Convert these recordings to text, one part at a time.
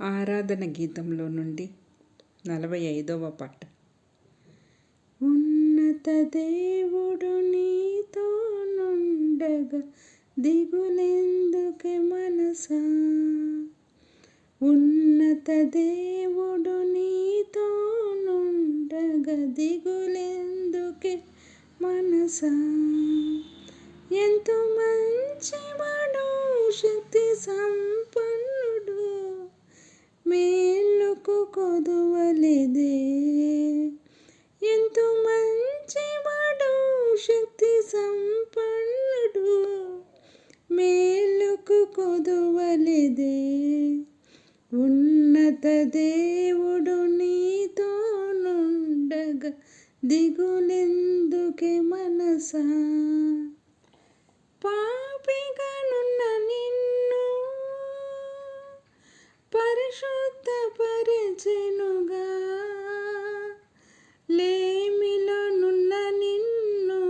ఆరాధన గీతంలో నుండి నలభై ఐదవ పాట. ఉన్నత దేవుడు నీతో నుండగా దిగులెందుకే మనసా? ఉన్నత దేవుడు నీతో నుండగా దిగులెందుకే మనసా? ఎంతో మంచివాడు శక్తి సంపన్న ఉన్నత దేవుడు నీతో నుండగా దిగులెందుకే మనసా? పాపిగానున్న నిన్ను పరిశుద్ధపరిచెనుగా. లేమిలోనున్న నిన్ను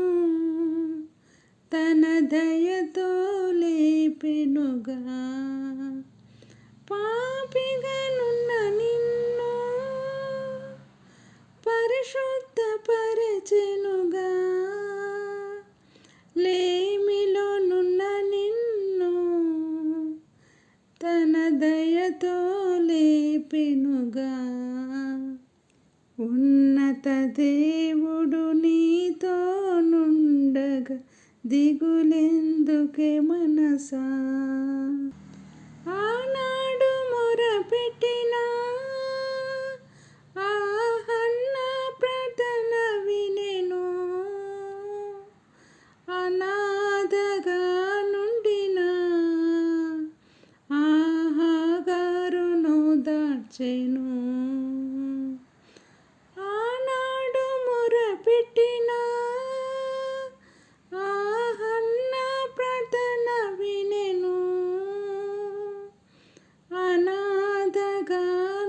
తన దయతో లేపెనుగా. దయతో లేపెనుగా. ఉన్నత దేవుడు నీతో నుండగా దిగులెందుకే మనసా? చేను ఆనాడు మొరపెట్టిన ఆహన్న ప్రార్థన వినెను. అనాథగా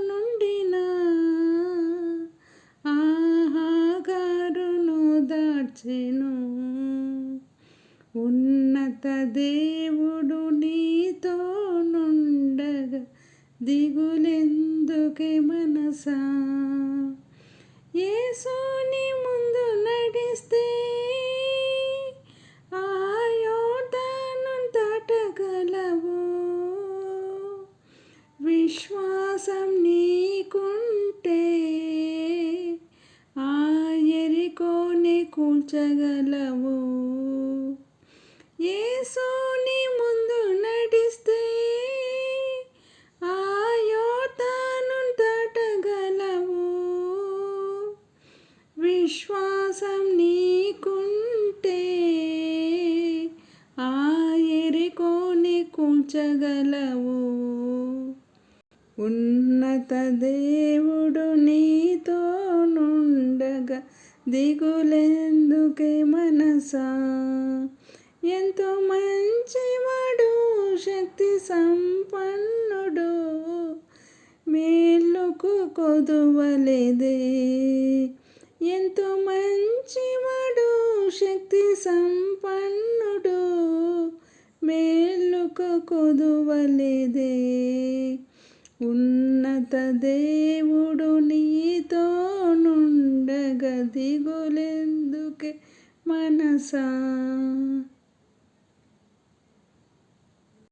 నుండిన ఆహాగారును దాచెను ఉన్నత దేవుడు నీతో దిగులెందుకే మనసా? ఏసోని ముందు నడిస్తే ఆయోధను దాటగలవు. విశ్వాసం నీకుంటే ఆ ఎరికోని కూల్చగలవు ఏసోని ముందు నడిస్తే ఆయోతాను దాటగలవు విశ్వాసం నీకుంటే ఆ ఎరికోని కూల్చగలవు. ఉన్నత దేవుడు నీతో నుండగా దిగులెందుకే మనసా? ఎంతో మంచివాడు శక్తి సంపన్నుడు. మేలుకు కొదువలేదే. ఎంతో మంచివాడు శక్తి సంపన్నుడు. మేలుకు కొదువలేదే. ఉన్నత దేవుడు నీతో నుండగా దిగులెందుకే మనసా?